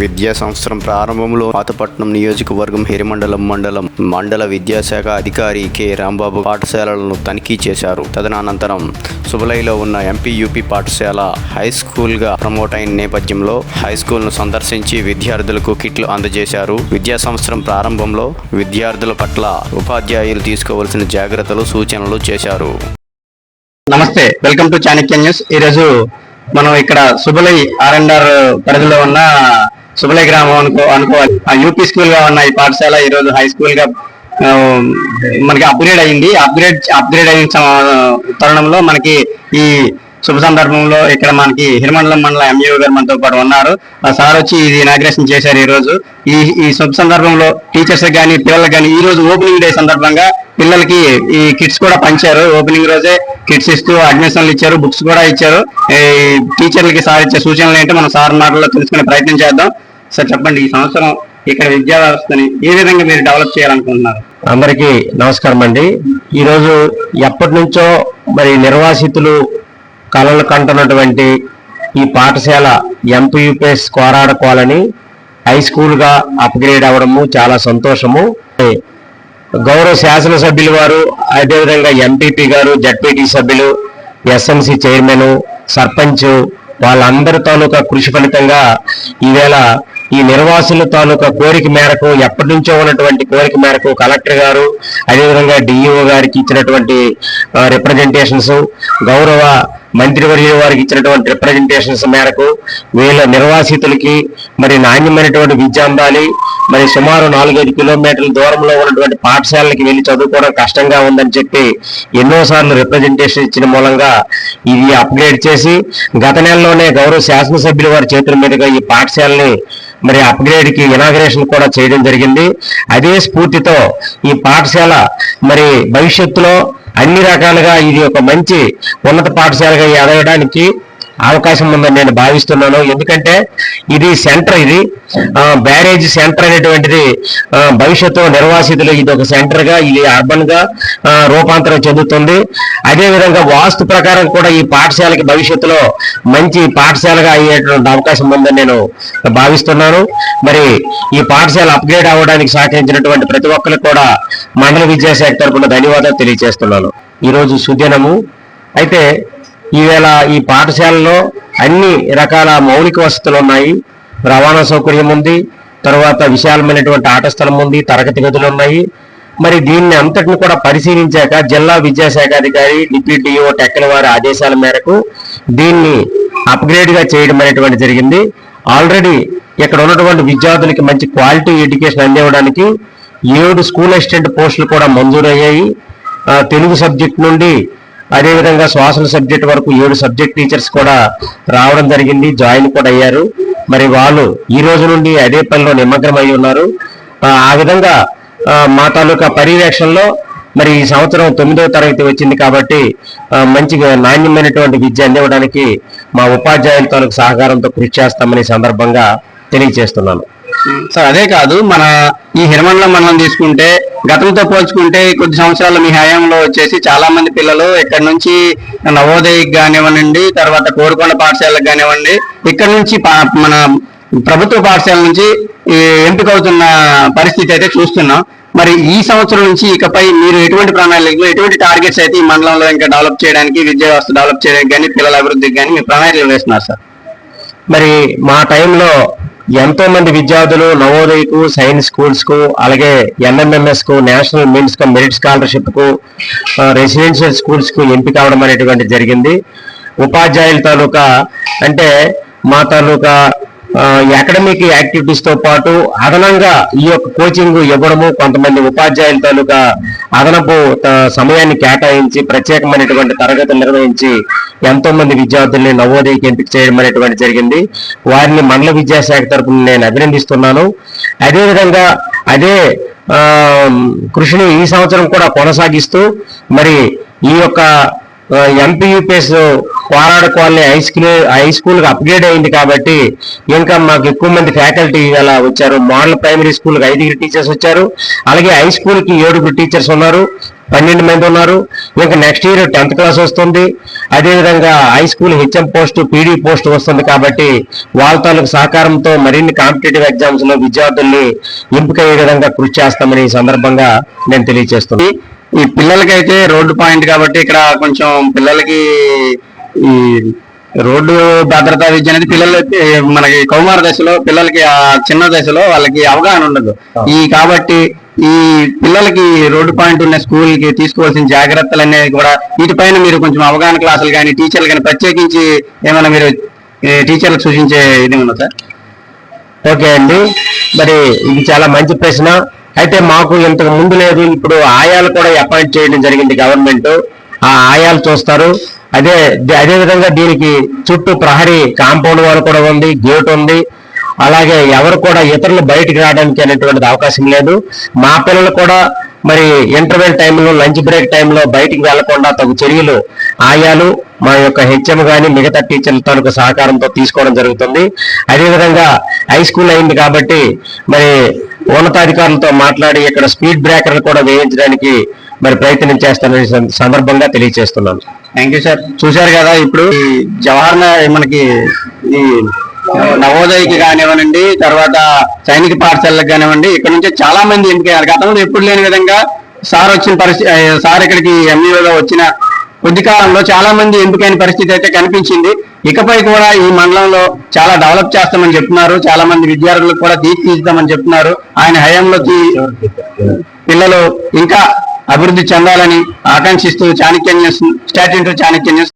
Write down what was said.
విద్యా సంవత్సరం ప్రారంభంలో పాతపట్నం నియోజకవర్గం హిరిమండలం మండలం మండల విద్యాశాఖ అధికారి కె. రాంబాబు పాఠశాలలను తనిఖీ చేశారు. తదనంతరం సుబలైలో ఉన్న ఎంపీ యూపీ పాఠశాల హై స్కూల్గా ప్రమోట్ అయిన నేపథ్యంలో హై స్కూల్ను సందర్శించి విద్యార్థులకు కిట్లు అందజేశారు. విద్యా సంవత్సరం ప్రారంభంలో విద్యార్థుల పట్ల ఉపాధ్యాయులు తీసుకోవాల్సిన జాగ్రత్తలు సూచనలు చేశారు. నమస్తే. Welcome to Chanakya news. ఈరోజు మనం ఇక్కడ సుబలై ఆర్ అండ్ ఆర్ పరిధిలో ఉన్న సుబలై గ్రామం అనుకో అనుకోవాలి. ఆ యూపీ స్కూల్గా ఉన్న ఈ పాఠశాల ఈ రోజు హై స్కూల్గా మనకి అప్గ్రేడ్ అయింది. అప్గ్రేడ్ అప్గ్రేడ్ అయిన తరుణంలో మనకి ఈ శుభ సందర్భంలో ఇక్కడ మనకి హిరమండలం మండల ఎంఈఓ గారు మనతో పాటు ఉన్నారు. ఆ సార్ వచ్చి ఇది ఇనాగ్రేషన్ చేశారు ఈ రోజు ఈ ఈ శుభ సందర్భంలో టీచర్స్ కానీ పిల్లలకు కానీ ఈ రోజు ఓపెనింగ్ డే సందర్భంగా పిల్లలకి ఈ కిట్స్ కూడా పంచారు. ఓపెనింగ్ రోజే కిట్స్ ఇస్తూ అడ్మిషన్లు ఇచ్చారు బుక్స్ కూడా ఇచ్చారు. ఈ టీచర్లకి సార్ ఇచ్చే సూచనలు ఏంటో మనం సార్ మాటల్లో తెలుసుకునే ప్రయత్నం చేద్దాం. సార్ చెప్పండి ఈ సంవత్సరం ఇక్కడ విద్యా వ్యవస్థని ఏ విధంగా మీరు డెవలప్ చేయాలనుకుంటున్నారు? అందరికీ నమస్కారం అండి. ఈరోజు ఎప్పటి నుంచో మరి నిర్వాసితులు కలలు కంటున్నటువంటి ఈ పాఠశాల ఎంపీయూపీఎస్ కోరాడుకోవాలని హై స్కూల్గా అప్గ్రేడ్ అవ్వడము చాలా సంతోషము. గౌరవ శాసనసభ్యులు వారు అదేవిధంగా ఎంపీపీ గారు జడ్పీటీ సభ్యులు ఎస్ఎంసీ చైర్మన్ సర్పంచ్ వాళ్ళందరి తాలూకా కృషి ఫలితంగా ఈవేళ ఈ నిర్వాసుల తాలూకా కోరిక మేరకు ఎప్పటి నుంచో ఉన్నటువంటి కోరిక మేరకు కలెక్టర్ గారు అదేవిధంగా డిఈఓ గారికి ఇచ్చినటువంటి రిప్రజెంటేషన్స్ గౌరవ మంత్రివర్యుల వారికి ఇచ్చినటువంటి రిప్రజెంటేషన్స్ మేరకు వీళ్ళ నిర్వాసితులకి మరి నాణ్యమైనటువంటి విద్య అందాలి. మరి సుమారు నాలుగైదు కిలోమీటర్ల దూరంలో ఉన్నటువంటి పాఠశాలకి వెళ్ళి చదువుకోవడం కష్టంగా ఉందని చెప్పి ఎన్నోసార్లు రిప్రజెంటేషన్ ఇచ్చిన మూలంగా ఇది అప్గ్రేడ్ చేసి గత నెలలోనే గౌరవ శాసనసభ్యుల వారి చేతుల మీదుగా ఈ పాఠశాలని మరి అప్గ్రేడ్కి ఇనాగ్రేషన్ కూడా చేయడం జరిగింది. అదే స్ఫూర్తితో ఈ పాఠశాల మరి భవిష్యత్తులో అన్ని రకాలుగా ఇది ఒక మంచి ఉన్నత పాఠశాలగా ఎదగడానికి అవకాశం ఉందని నేను భావిస్తున్నాను. ఎందుకంటే ఇది సెంటర్ ఇది. బ్యారేజ్ సెంటర్ అనేటువంటిది భవిష్యత్తు నిర్వాసితులు ఇది ఒక సెంటర్గా ఇది అర్బన్గా రూపాంతరం చెందుతుంది. అదేవిధంగా వాస్తు ప్రకారం కూడా ఈ పాఠశాలకి భవిష్యత్తులో మంచి పాఠశాలగా అయ్యేటువంటి అవకాశం ఉందని నేను భావిస్తున్నాను. మరి ఈ పాఠశాల అప్గ్రేడ్ అవ్వడానికి సహకరించినటువంటి ప్రతి ఒక్కరికి కూడా మండల విద్యాశాఖ తరపున ధన్యవాదాలు తెలియజేస్తున్నాను. ఈరోజు సుదినము. అయితే ఈవేళ ఈ పాఠశాలలో అన్ని రకాల మౌలిక వసతులు ఉన్నాయి. రవాణా సౌకర్యం ఉంది. తర్వాత విశాలమైనటువంటి ఆట స్థలం ఉంది. తరగతి గదులు ఉన్నాయి. మరి దీన్ని అంతటిని కూడా పరిశీలించాక జిల్లా విద్యాశాఖ అధికారి డిప్యూటీ డిఓ టెక్కల వారి ఆదేశాల మేరకు దీన్ని అప్గ్రేడ్గా చేయడం అనేటువంటి జరిగింది. ఆల్రెడీ ఇక్కడ ఉన్నటువంటి విద్యార్థులకి మంచి క్వాలిటీ ఎడ్యుకేషన్ అందివ్వడానికి ఏడు స్కూల్ అసిస్టెంట్ పోస్టులు కూడా మంజూరయ్యాయి. తెలుగు సబ్జెక్ట్ నుండి అదేవిధంగా శ్వాసల సబ్జెక్ట్ వరకు ఏడు సబ్జెక్ట్ టీచర్స్ కూడా రావడం జరిగింది జాయిన్ కూడా అయ్యారు. మరి వాళ్ళు ఈ రోజు నుండి అదే పనిలో నిమగ్నమై ఉన్నారు. ఆ, విధంగా మా తాలూకా పర్యవేక్షణలో మరి ఈ సంవత్సరం తొమ్మిదవ తరగతి వచ్చింది కాబట్టి మంచిగా నాణ్యమైనటువంటి విద్య అందివ్వడానికి మా ఉపాధ్యాయుల తాలూకు సహకారంతో కృషి చేస్తామని సందర్భంగా తెలియజేస్తున్నాను. సార్ అదే కాదు మన ఈ హిరమండలం మనం తీసుకుంటే గతంతో పోల్చుకుంటే కొద్ది సంవత్సరాల మీ హయాంలో వచ్చేసి చాలా మంది పిల్లలు ఇక్కడ నుంచి నవోదయకి కానివ్వండి తర్వాత కోరుకొండ పాఠశాలకు కానివ్వండి ఇక్కడ నుంచి మన ప్రభుత్వ పాఠశాల నుంచి ఎంపిక అవుతున్న పరిస్థితి అయితే చూస్తున్నాం. మరి ఈ సంవత్సరం నుంచి ఇకపై మీరు ఎటువంటి ప్రణాళికలు ఎటువంటి టార్గెట్స్ అయితే ఈ మండలంలో ఇంకా డెవలప్ చేయడానికి విద్యా వ్యవస్థ డెవలప్ చేయడానికి కానీ పిల్లల అభివృద్ధికి కానీ మీ ప్రణాళికలు వేస్తున్నారు సార్? మరి మా టైంలో ఎంతో మంది విద్యార్థులు నవోదయకు సైన్స్ స్కూల్స్కు అలాగే ఎన్ఎంఎంఎస్కు నేషనల్ మీన్స్కు మెరిట్ స్కాలర్షిప్కు రెసిడెన్షియల్ స్కూల్స్కు ఎంపిక అవడం అనేటువంటి జరిగింది. ఉపాధ్యాయుల తాలూకా అంటే మా తాలూకా అకాడమిక్ యాక్టివిటీస్తో పాటు అదనంగా ఈ యొక్క కోచింగ్ ఇవ్వడము కొంతమంది ఉపాధ్యాయుల తాలూకా అదనపు సమయాన్ని కేటాయించి ప్రత్యేకమైనటువంటి తరగతులు నిర్వహించి ఎంతో మంది విద్యార్థుల్ని నవోదయకి ఎంపిక చేయడం అనేటువంటి జరిగింది. వారిని మండల విద్యాశాఖ తరపున నేను అభినందిస్తున్నాను. అదేవిధంగా అదే కృషిని ఈ సంవత్సరం కూడా కొనసాగిస్తూ మరి ఈ యొక్క MPUPS Korada colony high school high స్కూల్కి అప్గ్రేడ్ అయింది కాబట్టి ఇంకా మాకు ఎక్కువ మంది ఫ్యాకల్టీ అలా వచ్చారు. మోడల్ ప్రైమరీ స్కూల్కి ఐదుగురు టీచర్స్ వచ్చారు. అలాగే హై స్కూల్కి ఏడుగురు టీచర్స్ ఉన్నారు. పన్నెండు మంది ఉన్నారు. ఇంకా నెక్స్ట్ ఇయర్ టెన్త్ క్లాస్ వస్తుంది. అదేవిధంగా high school HM post PD post వస్తుంది కాబట్టి వాళ్ళ తాలూకు సహకారంతో మరిన్ని కాంపిటేటివ్ ఎగ్జామ్స్లో విద్యార్థుల్ని ఎంపికయ్యే విధంగా కృషి చేస్తామని ఈ సందర్భంగా నేను తెలియజేస్తుంది ఈ పిల్లలకైతే రోడ్డు పాయింట్ కాబట్టి ఇక్కడ కొంచెం పిల్లలకి ఈ రోడ్డు భద్రతా విద్య అనేది పిల్లలు మనకి కౌమార దశలో పిల్లలకి ఆ చిన్న దశలో వాళ్ళకి అవగాహన ఉండదు. ఈ కాబట్టి ఈ పిల్లలకి రోడ్డు పాయింట్ ఉన్న స్కూల్కి తీసుకోవాల్సిన జాగ్రత్తలు అనేది కూడా వీటిపైన మీరు కొంచెం అవగాహన క్లాసులు కానీ టీచర్లు కానీ ప్రత్యేకించి ఏమైనా మీరు టీచర్లకు సూచించే ఇది ఉందా సార్? ఓకే అండి. మరి ఇది చాలా మంచి ప్రశ్న. అయితే మాకు ఇంతకు ముందు లేదు. ఇప్పుడు ఆయాలు కూడా అపాయింట్ చేయడం జరిగింది గవర్నమెంట్. ఆ ఆయాలు చూస్తారు. అదే అదే విధంగా దీనికి చుట్టూ ప్రహరీ కాంపౌండ్ వాల్ కూడా ఉంది గేట్ ఉంది. అలాగే ఎవరు కూడా ఇతరులు బయటికి రావడానికి అనేటువంటిది అవకాశం లేదు. మా పిల్లలు కూడా మరి ఇంటర్వెల్ టైంలో లంచ్ బ్రేక్ టైంలో బయటికి వెళ్ళకుండా తగు చర్యలు ఆయాలు మా యొక్క హెచ్ఎం కానీ మిగతా టీచర్ల తాలూకు సహకారంతో తీసుకోవడం జరుగుతుంది. అదేవిధంగా హై స్కూల్ అయింది కాబట్టి మరి ఉన్నతాధికారులతో మాట్లాడి ఇక్కడ స్పీడ్ బ్రేకర్లు కూడా వేయించడానికి మరి ప్రయత్నం చేస్తానని సందర్భంగా తెలియజేస్తున్నాను థ్యాంక్ యూ సార్ చూశారు కదా ఇప్పుడు ఈ జవహర్ న- మనకి ఈ నవోదయకి కానివ్వనండి తర్వాత సైనిక పాఠశాలకు కానివ్వండి ఇక్కడ నుంచి చాలా మంది ఎంపికయ్యారు గతంలో ఎప్పుడు లేని విధంగా సార్ వచ్చిన పరిస్థితి సార్ ఇక్కడికి ఎంఈఓగా వచ్చిన కొద్ది కాలంలో చాలా మంది ఎంపికైన పరిస్థితి అయితే కనిపించింది. ఇకపై కూడా ఈ మండలంలో చాలా డెవలప్ చేస్తామని చెప్తున్నారు. చాలా మంది విద్యార్థులకు కూడా తీర్చిదిద్దామని చెప్తున్నారు. ఆయన హయాంలో పిల్లలు ఇంకా అభివృద్ధి చెందాలని ఆకాంక్షిస్తూ చాణక్య న్యూస్ స్టాట్ చాణక్య న్యూస్